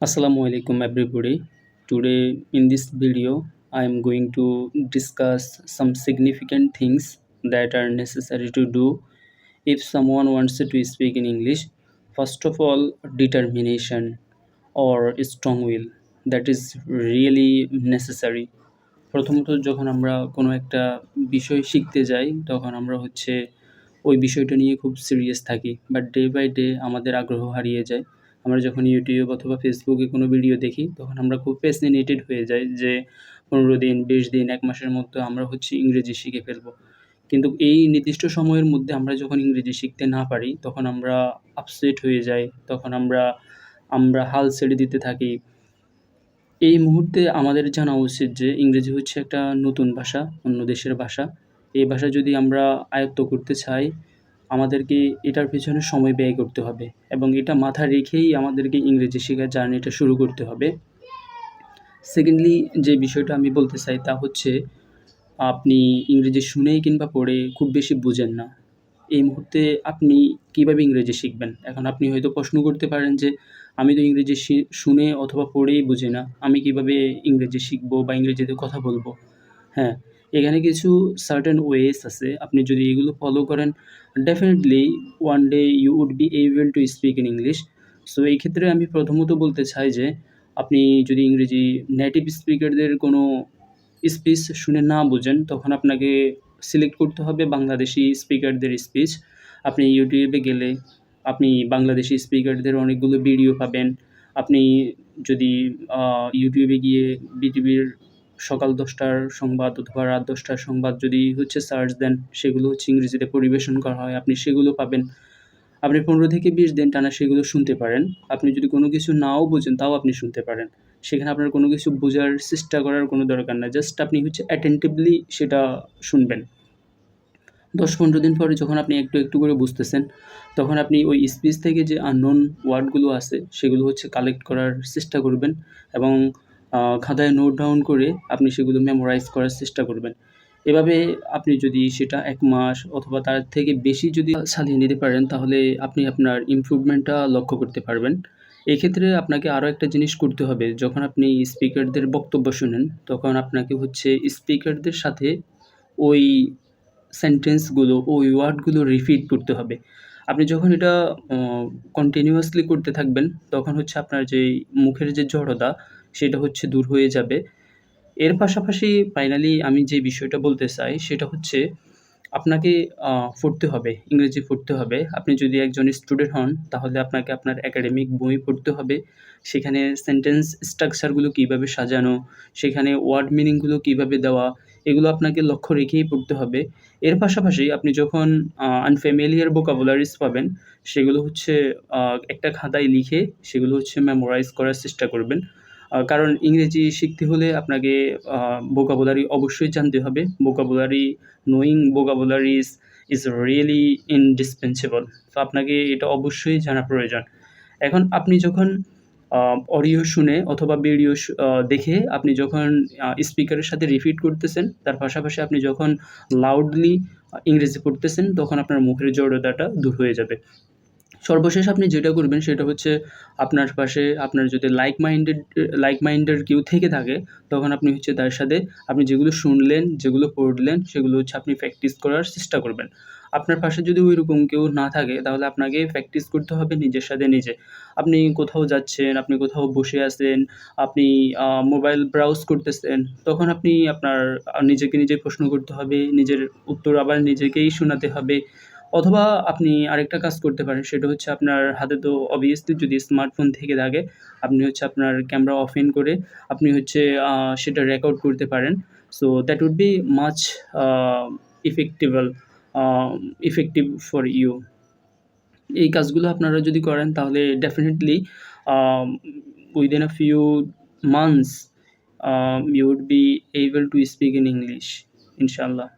আসসালামু আলাইকুম everybody today in this video I am going to discuss some significant things that are necessary to do if someone wants to speak in English first of all determination or strong will that is really necessary প্রথমত, যখন আমরা কোনো একটা বিষয় শিখতে যাই, তখন আমরা হচ্ছে ওই বিষয়টা নিয়ে খুব সিরিয়াস থাকি বাট ডে বাই ডে আমাদের আগ্রহ হারিয়ে যায়। আমরা যখন ইউটিউব অথবা ফেসবুকে কোনো ভিডিও দেখি, তখন আমরা খুব ফ্যাসিনেটেড হয়ে যাই যে পনেরো দিন, বিশ দিন, এক মাসের মধ্যে আমরা হচ্ছে ইংরেজি শিখে ফেলব। কিন্তু এই নির্দিষ্ট সময়ের মধ্যে আমরা যখন ইংরেজি শিখতে না পারি, তখন আমরা আপসেট হয়ে যাই, তখন আমরা আমরা হাল ছেড়ে দিতে থাকি। এই মুহূর্তে আমাদের জানা উচিত যে ইংরেজি হচ্ছে একটা নতুন ভাষা, অন্য দেশের ভাষা। এই ভাষা যদি আমরা আয়ত্ত করতে চাই আমাদেরকে এটার পেছনে সময় ব্যয় করতে হবে এবং এটা মাথায় রেখেই আমাদেরকে ইংরেজি শেখার জার্নিটা শুরু করতে হবে। সেকেন্ডলি যে বিষয়টা আমি বলতে চাই তা হচ্ছে, আপনি ইংরেজি শুনেই কিংবা পড়ে খুব বেশি বুঝেন না। এই মুহূর্তে আপনি কীভাবে ইংরেজি শিখবেন? এখন আপনি হয়তো প্রশ্ন করতে পারেন যে, আমি তো ইংরেজি শুনে অথবা পড়েই বুঝি না। আমি কীভাবে ইংরেজি শিখব বা ইংরেজিতে কথা বলব? হ্যাঁ এখানে কিছু সার্টেন ওয়েস আছে। আপনি যদি এগুলো ফলো করেন definitely one day you would be able to speak in English so এই ক্ষেত্রে আমি প্রথমত বলতে চাই যে, আপনি যদি ইংরেজি নেটিভ স্পিকারদের কোনো স্পিচ শুনে না বোঝেন, তখন আপনাকে সিলেক্ট করতে হবে বাংলাদেশি স্পিকারদের স্পিচ আপনি ইউটিউবে গেলে আপনি বাংলাদেশি স্পিকারদের অনেকগুলো ভিডিও পাবেন। আপনি যদি ইউটিউবে গিয়ে বিটিভির সকাল দশটার সংবাদ অথবা রাত দশটার সংবাদ যদি হচ্ছে সার্চ দেন, সেগুলো হচ্ছে ইংরেজিতে পরিবেশন করা হয়, আপনি সেগুলো পাবেন। আপনি পনেরো থেকে বিশ দিন টানা সেগুলো শুনতে পারেন। আপনি যদি কোনো কিছু নাও বোঝেন, তাও আপনি শুনতে পারেন। সেখানে আপনার কোনো কিছু বোঝার চেষ্টা করার কোনো দরকার না জাস্ট আপনি হচ্ছে অ্যাটেন্টিভলি সেটা শুনবেন। দশ পনেরো দিন পরে যখন আপনি একটু একটু করে বুঝতেছেন, তখন আপনি ওই স্পিচ থেকে যে আননোন ওয়ার্ডগুলো আছে, সেগুলো হচ্ছে কালেক্ট করার চেষ্টা করবেন এবং খাতায় নোট ডাউন করে আপনি সেগুলো মেমোরাইজ করার চেষ্টা করবেন। এভাবে আপনি যদি সেটা এক মাস অথবা তার থেকে বেশি যদি চালিয়ে নিতে পারেন, তাহলে আপনি আপনার ইমপ্রুভমেন্টটা লক্ষ্য করতে পারবেন। এক্ষেত্রে আপনাকে আরও একটা জিনিস করতে হবে। যখন আপনি স্পিকারদের বক্তব্য শুনেন, তখন আপনাকে হচ্ছে স্পিকারদের সাথে ওই সেন্টেন্সগুলো ওই ওয়ার্ডগুলো রিপিট করতে হবে। আপনি যখন এটা কন্টিনিউয়াসলি করতে থাকবেন, তখন হচ্ছে আপনার যে মুখের যে জড়তা সেটা হচ্ছে দূর হয়ে যাবে। এর পাশাপাশি ফাইনালি আমি যে বিষয়টা বলতে চাই, সেটা হচ্ছে আপনাকে পড়তে হবে, ইংরেজি পড়তে হবে। আপনি যদি একজন স্টুডেন্ট হন, তাহলে আপনাকে আপনার একাডেমিক বই পড়তে হবে। সেখানে সেন্টেন্স স্ট্রাকচারগুলো কীভাবে সাজানো, সেখানে ওয়ার্ড মিনিংগুলো কীভাবে দেওয়া, এগুলো আপনাকে লক্ষ্য রেখেই পড়তে হবে। এর পাশাপাশি আপনি যখন আনফ্যামিলিয়ার বোকাবুলারিস পাবেন, সেগুলো হচ্ছে একটা খাতায় লিখে সেগুলো হচ্ছে মেমোরাইজ করার চেষ্টা করবেন। কারণ ইংরেজি শিখতে হলে আপনাকে বোকাবুলারি অবশ্যই জানতে হবে। Vocabulary knowing vocabularies is really indispensable তো আপনাকে এটা অবশ্যই জানা প্রয়োজন। এখন আপনি যখন অডিও শুনে অথবা ভিডিও দেখে আপনি যখন স্পিকারের সাথে রিপিট করতেছেন, তার পাশাপাশি আপনি যখন লাউডলি ইংরেজি পড়তেছেন, তখন আপনার মুখের জড়তাটা দূর হয়ে যাবে। সর্বশেষ আপনি যেটা করবেন সেটা হচ্ছে আপনার পাশে আপনার যদি লাইক মাইন্ডেড লাইক মাইন্ডের কেউ থেকে থাকে, তখন আপনি হচ্ছে তার সাথে আপনি যেগুলো শুনলেন, যেগুলো পড়লেন, সেগুলো হচ্ছে আপনি প্র্যাকটিস করার চেষ্টা করবেন। আপনার পাশে যদি ওই রকম কেউ না থাকে, তাহলে আপনাকে প্র্যাকটিস করতে হবে নিজের সাথে নিজে। আপনি কোথাও যাচ্ছেন, আপনি কোথাও বসে আছেন, আপনি মোবাইল ব্রাউজ করতেছেন, তখন আপনি আপনার নিজেকে নিজে প্রশ্ন করতে হবে, নিজের উত্তর আবার নিজেকেই শোনাতে হবে। অথবা আপনি আরেকটা কাজ করতে পারেন, সেটা হচ্ছে আপনার হাতে তো অবভিয়াসলি যদি স্মার্টফোন থেকে থাকে আপনি হচ্ছে আপনার ক্যামেরা অফ ইন করে আপনি হচ্ছে সেটা রেকর্ড করতে পারেন। So that would be much effective effective for you এই কাজগুলো আপনারা যদি করেন তাহলে definitely within a few months you would be able to speak in English ইনশাল্লাহ